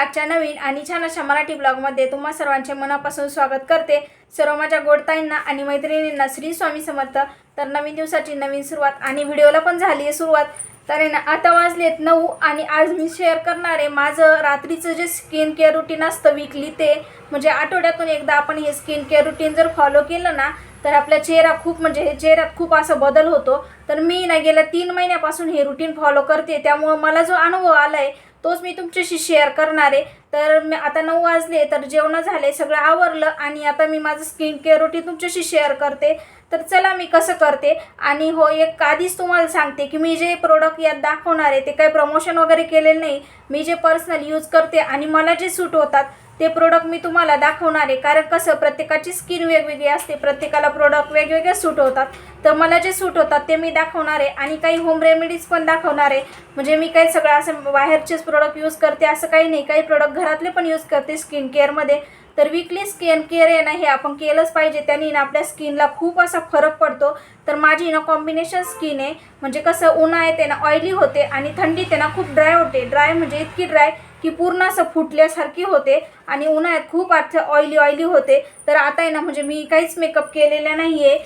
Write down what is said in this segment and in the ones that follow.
आजच्या नवीन आणि छान अशा मराठी ब्लॉगमध्ये तुम्हा सर्वांचे मनापासून स्वागत करते. सर्व माझ्या गोडताईंना आणि मैत्रिणींना श्री स्वामी समर्थ. तर नवीन दिवसाची नवीन सुरुवात आणि व्हिडिओला पण झाली आहे सुरुवात. तर ना आता वाजलेत नऊ आणि आज मी शेअर करणार आहे माझं रात्रीचं जे स्किन केअर रुटीन असतं विकली ते. म्हणजे आठवड्यातून एकदा आपण हे स्किन केअर रुटीन जर फॉलो केलं ना तर आपला चेहरा खूप म्हणजे चेहऱ्यात खूप असा बदल होतो. तर मी ना गेल्या तीन महिन्यापासून हे रुटीन फॉलो करते. त्यामुळं मला जो अनुभव आला आहे तोच मी तुमच्याशी शेअर करणार आहे. तर मी आता नऊ वाजले तर जेवणं झाले सगळं आवरलं आणि आता मी माझं स्किन केअर रुटीन तुमच्याशी शेअर करते. तर चला मी कसं करते? आणि हो एक आधीच तुम्हाला सांगते की मी जे प्रोडक्ट यात दाखवणार आहे ते काही प्रमोशन वगैरे केलेलं नाही. मी जे पर्सनल यूज करते आणि मला जे सूट होतात ते प्रोडक्ट मी तुम्हाला दाखवणार आहे. कारण कसं प्रत्येकाची स्किन वेगवेगळी असते. प्रत्येकाला प्रोडक्ट वेगवेगळे सूट होतात. तर मला जे सूट होतात ते मी दाखवणार आहे. आणि काही होम रेमेडीज पण दाखवणार आहे. म्हणजे मी काही सगळं असं बाहेरचेच प्रोडक्ट यूज करते. असं काही नाही. काही प्रोडक्ट घरातले पण यूज करते स्किन केअरमध्ये तर विकली स्किन केअर आहे ना हे आपण केलंच पाहिजे. त्यांनी ना आपल्या स्किनला खूप असा फरक पडतो. तर माझी ना कॉम्बिनेशन स्किन आहे. म्हणजे कसं उन्हाळ्यात आहे ना ऑइली होते आणि थंडीत आहे ना खूप ड्राय होते. ड्राय म्हणजे इतकी ड्राय की पूर्ण असं फुटल्यासारखी होते आणि उन्हाळ्यात खूप अर्थ ऑइली ऑइली होते. तर आता आहे ना म्हणजे मी काहीच मेकअप केलेला नाही आहे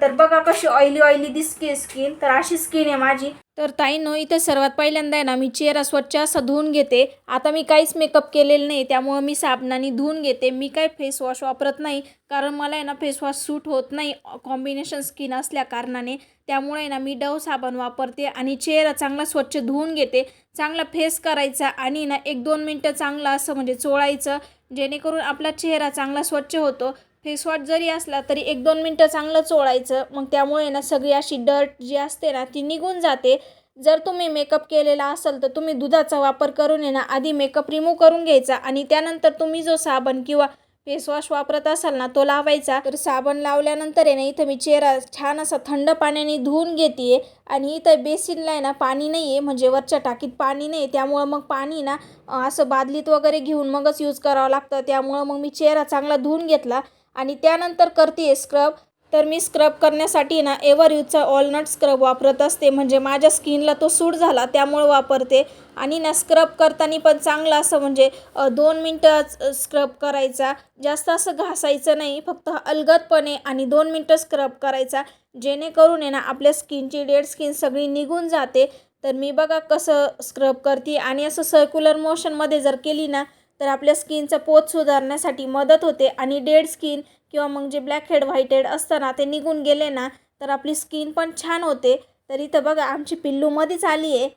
तर बघा कशी ऑइली ऑइली दिसते स्किन तर अशी स्किन आहे माझी. तर ताईनो इथे सर्वात पहिल्यांदा आहे ना मी चेहरा स्वच्छ असा धुवून घेते. आता मी काहीच मेकअप केलेलं नाही त्यामुळं मी साबणाने धुवून घेते. मी काही फेस वॉश वापरत नाही कारण मला आहे ना फेस वॉश सूट होत नाही. कॉम्बिनेशन स्किन असल्या कारणाने. त्यामुळे ना मी डव साबण वापरते आणि चेहरा चांगला स्वच्छ धुवून घेते. चांगला फेस करायचा आणि ना एक दोन मिनटं चांगलं असं म्हणजे चोळायचं जेणेकरून आपला चेहरा चांगला स्वच्छ होतो. फेसवॉश जरी असला तरी एक दोन मिनटं चांगलं चोळायचं. मग त्यामुळे ना सगळी अशी डर्ट जी असते ना ती निघून जाते. जर तुम्ही मेकअप केलेला असाल तर तुम्ही दुधाचा वापर करून आहे ना आधी मेकअप रिमूव्ह करून घ्यायचा आणि त्यानंतर तुम्ही जो साबण किंवा फेस वॉश वापरत असाल ना तो लावायचा. तर साबण लावल्यानंतर आहे ना इथं मी चेहरा छान असा थंड पाण्याने धुवून घेते आणि इथं बेसिनला आहे ना पाणी नाही आहे म्हणजे वरच्या टाकीत पाणी नाही त्यामुळं मग पाणी ना असं बादलीत वगैरे घेऊन मगच यूज करावं लागतं. त्यामुळं मग मी चेहरा चांगला धुवून घेतला आणि त्यानंतर करते स्क्रब तर मी स्क्रब करण्यासाठी ना एव्हर यूजचा ऑलनट स्क्रब वापरत असते. म्हणजे माझ्या स्किनला तो सूट झाला त्यामुळं वापरते. आणि ना स्क्रब करताना पण चांगलं असं म्हणजे दोन मिनटं स्क्रब करायचा. जास्त असं घासायचं नाही फक्त अलगदपणे आणि दोन मिनटं स्क्रब करायचा. जेणेकरून आहे ना आपल्या स्किनची डेड स्किन सगळी निघून जाते. तर मी बघा कसं स्क्रब करते. आणि असं सर्क्युलर मोशनमध्ये जर केली ना तर आपल्या स्किनचं पोत सुधारण्यासाठी मदत होते आणि डेड स्किन किंवा मग जे ब्लॅक हेड व्हाईट हेड असताना ते निघून गेले ना तर आपली स्किन पण छान होते. तरी तर बघा आमची पिल्लूमध्येच आली आहे.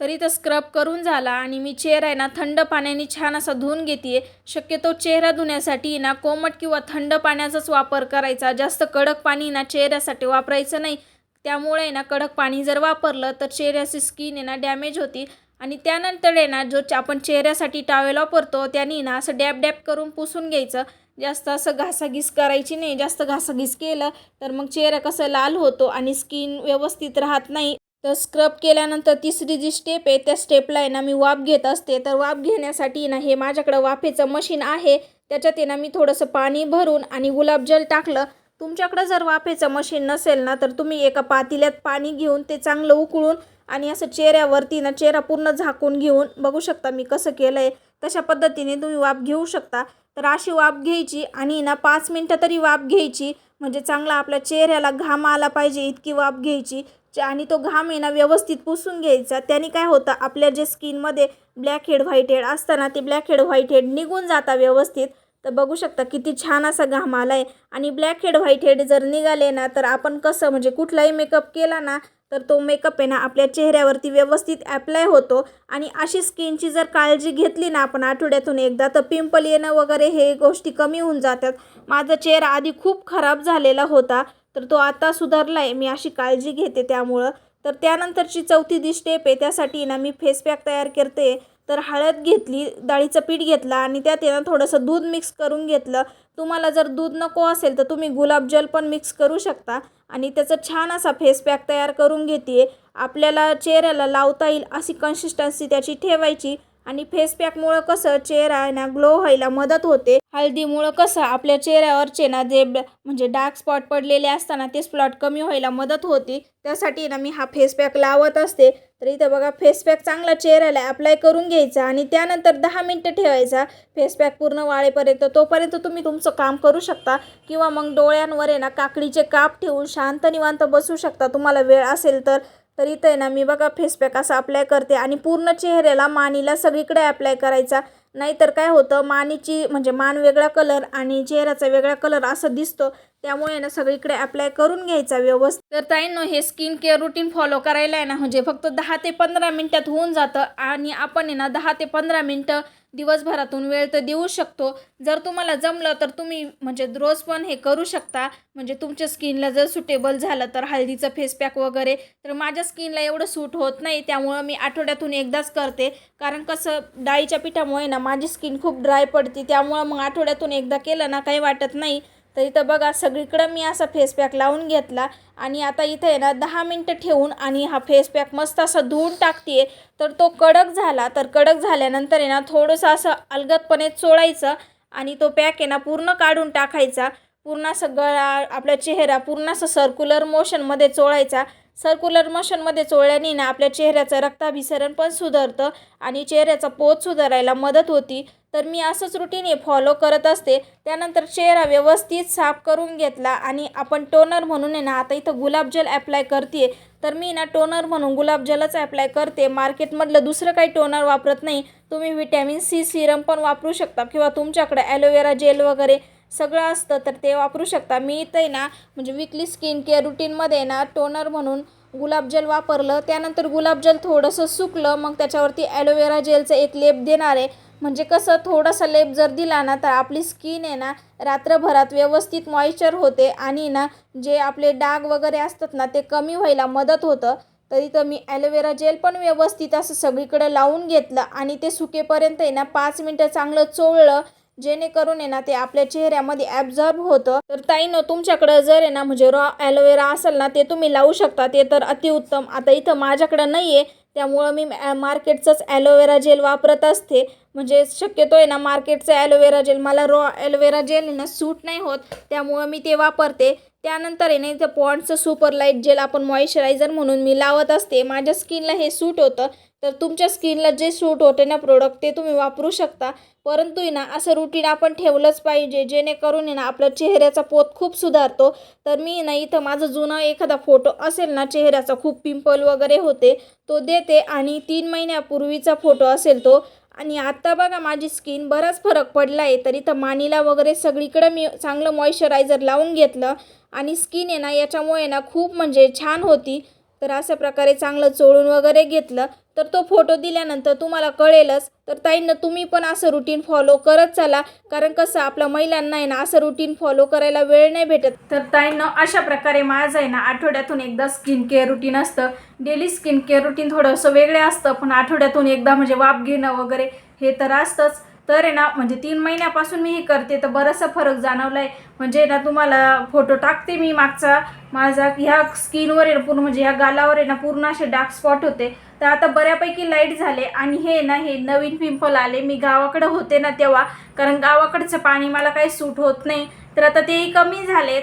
तरी तर स्क्रब करून झाला आणि मी चेहरा आहे ना थंड पाण्याने छान असा धुवून घेते शक्यतो चेहरा धुण्यासाठी ना कोमट किंवा थंड पाण्याचाच वापर करायचा. जास्त कडक पाणी ना चेहऱ्यासाठी वापरायचं नाही. त्यामुळे ना कडक पाणी जर वापरलं तर चेहऱ्याची स्किन आहे ना डॅमेज होती. आणि त्यानंतर आहे ना जो आपण चेहऱ्यासाठी टावेल वापरतो त्यांनी ना असं डॅप डॅप करून पुसून घ्यायचं. जास्त असं घासाघीस करायची नाही. जास्त घासाघीस केलं तर मग चेहरा कसं लाल होतो आणि स्किन व्यवस्थित राहत नाही. तर स्क्रब केल्यानंतर तिसरी जी स्टेप आहे त्या स्टेपला आहे ना मी वाफ घेत असते. तर वाफ घेण्यासाठी ना हे माझ्याकडं वाफेचं मशीन आहे. त्याच्यात आहे ना मी थोडंसं पाणी भरून आणि गुलाबजल टाकलं. तुमच्याकडं जर वाफेचं मशीन नसेल ना तर तुम्ही एका पातेल्यात पाणी घेऊन ते चांगलं उकळून आणि असं चेहऱ्यावरती ना चेहरा पूर्ण झाकून घेऊन बघू शकता मी कसं केलं आहे तशा पद्धतीने तुम्ही वाफ घेऊ शकता. तर अशी वाफ घ्यायची आणि ना पाच मिनटं तरी वाफ घ्यायची. म्हणजे चांगला आपल्या चेहऱ्याला घाम आला पाहिजे इतकी वाफ घ्यायची. आणि तो घाम आहे ना व्यवस्थित पुसून घ्यायचा. त्याने काय होतं आपल्या जे स्किनमध्ये ब्लॅक हेड व्हाईट हेड असताना ते ब्लॅक हेड व्हाईट हेड निघून जाता व्यवस्थित. तर बघू शकता किती छान असा घाम आला आहे आणि ब्लॅक हेड व्हाईट हेड जर निघाले ना तर आपण कसं म्हणजे कुठलाही मेकअप केला ना तर तो मेकअप आहे ना आपल्या चेहऱ्यावरती व्यवस्थित ॲप्लाय होतो. आणि अशी स्किनची जर काळजी घेतली ना आपण आठवड्यातून एकदा तर पिंपल येणं वगैरे हे गोष्टी कमी होऊन जातात. माझा चेहरा आधी खूप खराब झालेला होता तर तो आता सुधारला आहे मी अशी काळजी घेते त्यामुळं. तर त्यानंतरची चौथी दी स्टेप आहे त्यासाठी ना मी फेस पॅक तयार करते. तर हळद घेतली डाळीचं पीठ घेतलं आणि त्यात येणं ना थोडंसं दूध मिक्स करून घेतलं. तुम्हाला जर दूध नको असेल तर तुम्ही गुलाबजल पण मिक्स करू शकता. आणि त्याचं छान असा फेस पॅक तयार करून घेते आपल्याला चेहऱ्याला लावता येईल अशी कन्सिस्टन्सी त्याची ठेवायची. आणि फेस पॅकमुळं कसं चेहरा आहे ना ग्लो व्हायला मदत होते. हळदीमुळं कसं आपल्या चेहऱ्यावरचे ना जे म्हणजे डार्क स्पॉट पडलेले असताना ते स्पॉट कमी व्हायला मदत होती. त्यासाठी ना मी हा फेस पॅक लावत असते. तर इथं बघा फेस पॅक चांगला चेहऱ्याला अप्लाय करून घ्यायचा आणि त्यानंतर दहा मिनटं ठेवायचा. फेस पॅक पूर्ण वाळेपर्यंत तोपर्यंत तुम्ही तुमचं काम करू शकता. किंवा मग डोळ्यांवर आहे ना काकडीचे काप ठेवून शांत निवांत बसू शकता. तुम्हाला वेळ असेल तर तर इथं आहे ना मी बघा फेसपॅक असा अप्लाय करते आणि पूर्ण चेहऱ्याला मानीला सगळीकडे अप्लाय करायचा. नाहीतर काय होतं मानीची म्हणजे मान वेगळा कलर आणि चेहऱ्याचा वेगळा कलर असं दिसतो. त्यामुळे ना सगळीकडे अप्लाय करून घ्यायचा व्यवस्थित. तर ताईंनो हे स्किन केअर रुटीन फॉलो करायला आहे ना म्हणजे फक्त दहा ते पंधरा मिनटात होऊन जातं आणि आपण आहे ना दहा ते पंधरा मिनटं दिवसभरातून वेळ तर देऊ शकतो. जर तुम्हाला जमलं तर तुम्ही म्हणजे रोज पण हे करू शकता. म्हणजे तुमच्या स्किनला जर सुटेबल झालं तर हळदीचं फेस पॅक वगैरे तर माझ्या स्किनला एवढं सूट होत नाही. त्यामुळं मी आठवड्यातून एकदाच करते. कारण कसं डाळीच्या पिठामुळे ना माझी स्किन खूप ड्राय पडते. त्यामुळं मग आठवड्यातून एकदा केलं ना काही वाटत नाही. तर इथं बघा सगळीकडं मी असा फेस पॅक लावून घेतला आणि आता इथं आहे ना दहा मिनटं ठेवून आणि हा फेस पॅक मस्त असा धुवून टाकते तर तो कडक झाला तर कडक झाल्यानंतर आहे ना थोडंसं असं अलगदपणे चोळायचं आणि तो पॅक आहे ना पूर्ण काढून टाकायचा. पूर्ण असं गळा आपला चेहरा पूर्ण असं सर्क्युलर मोशनमध्ये चोळायचा. सर्क्युलर मशनमध्ये चोळल्याने ना आपल्या चेहऱ्याचं रक्ताभिसरण पण सुधारतं आणि चेहऱ्याचा पोत सुधारायला मदत होती. तर मी असंच रुटीने फॉलो करत असते. त्यानंतर चेहरा व्यवस्थित साफ करून घेतला आणि आपण टोनर म्हणून आहे ना आता इथं गुलाबजल ॲप्लाय करते तर मी ना टोनर म्हणून गुलाबजलच ॲप्लाय करते. मार्केटमधलं दुसरं काही टोनर वापरत नाही. तुम्ही व्हिटॅमिन सी सिरम पण वापरू शकता किंवा तुमच्याकडे ॲलोवेरा जेल वगैरे सगळं असतं तर ते वापरू शकता. मी इथं आहे ना म्हणजे विकली स्किन केअर रुटीनमध्ये आहे ना टोनर म्हणून गुलाबजल वापरलं. त्यानंतर गुलाबजल थोडंसं सुकलं मग त्याच्यावरती ॲलोवेरा जेलचं एक लेप देणार आहे. म्हणजे कसं थोडासा लेप जर दिला ना तर आपली स्किन आहे ना रात्रभरात व्यवस्थित मॉइश्चर होते आणि ना जे आपले डाग वगैरे असतात ना ते कमी व्हायला मदत होतं. तर इथं मी ॲलोवेरा जेल पण व्यवस्थित असं सगळीकडे लावून घेतलं आणि ते सुकेपर्यंत आहे ना पाच मिनटं चांगलं चोळलं जेणेकरून आहे ना ते आपल्या चेहऱ्यामध्ये ॲब्झॉर्ब होतं. तर ताईनं तुमच्याकडं जर आहे ना म्हणजे रॉ ॲलोवेरा असेल ना ते तुम्ही लावू शकता. ते तर अतिउत्तम. आता इथं माझ्याकडं नाही आहे त्यामुळं मी मार्केटचंच ॲलोवेरा जेल वापरत असते. म्हणजे शक्यतो आहे ना मार्केटचं ॲलोवेरा जेल मला रॉ ॲलोवेरा जेल ना सूट नाही होत. त्यामुळं मी ते वापरते. त्यानंतर आहे ना इथं पॉन्डचं सुपर लाइट जेल आपण मॉइश्चरायझर म्हणून मी लावत असते. माझ्या स्किनला हे सूट होतं. तर तुमच्या स्किनला जे सूट होते ना प्रोडक्ट ते तुम्ही वापरू शकता. परंतु आहे ना असं रुटीन आपण ठेवलंच पाहिजे. जेणेकरून आहे ना आपला चेहऱ्याचा पोत खूप सुधारतो. तर मी ना इथं माझं जुनं एखादा फोटो असेल ना चेहऱ्याचा खूप पिंपल वगैरे होते तो देते. आणि तीन महिन्यापूर्वीचा फोटो असेल तो आणि आत्ता बघा माझी स्किन बराच फरक पडला आहे तर इथं मानीला वगैरे सगळीकडं मी चांगलं मॉइश्चरायझर लावून घेतलं. आणि स्किन आहे ना याच्यामुळे ना खूप म्हणजे छान होती. तर अशा प्रकारे चांगलं चोळून वगैरे घेतलं. तर तो फोटो दिल्यानंतर तुम्हाला कळेलच. तर ताईंना तुम्ही पण असं रुटीन फॉलो करत चला. कारण कसं आपल्या महिलांना आहे ना असं रुटीन फॉलो करायला वेळ नाही भेटत. तर ताईंना अशा प्रकारे माझं आहे ना आठवड्यातून एकदा स्किन केअर रुटीन असतं. डेली स्किन केअर रुटीन थोडंसं वेगळं असतं पण आठवड्यातून एकदा म्हणजे वाफ घेणं वगैरे हे तर असतंच. तर आहे ना म्हणजे तीन महिन्यापासून मी हे करते तर बराचसा फरक जाणवला म्हणजे आहे म्हणजे ना तुम्हाला फोटो टाकते मी मागचा. माझा ह्या स्किनवर आहे ना पूर्ण म्हणजे ह्या गालावर आहे ना पूर्ण असे डार्क स्पॉट होते. तर आता बऱ्यापैकी लाइट झाले आणि हे ना हे नवीन पिंपल आले. मी गावाकडे होते ना तेव्हा कारण गावाकडचं पाणी मला काही सूट होत नाही. तर आता तेही कमी झालेत.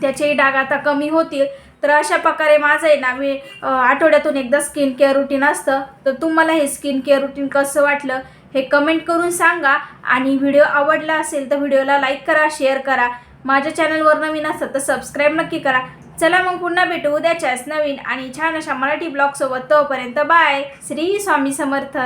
त्याचेही डाग आता कमी होतील. तर अशा प्रकारे माझं आहे ना मी आठवड्यातून एकदा स्किन केअर रुटीन असतं. तर तुम्हाला हे स्किन केअर रुटीन कसं वाटलं हे कमेंट करून सांगा. आणि व्हिडिओ आवडला असेल तर व्हिडिओला लाईक करा शेअर करा. माझ्या चॅनलवर नवीन असेल तर सबस्क्राईब नक्की करा. चला मग पुन्हा भेटू उद्याच्याच नवीन आणि छान अशा मराठी ब्लॉगसोबत तोपर्यंत बाय. श्री स्वामी समर्थ.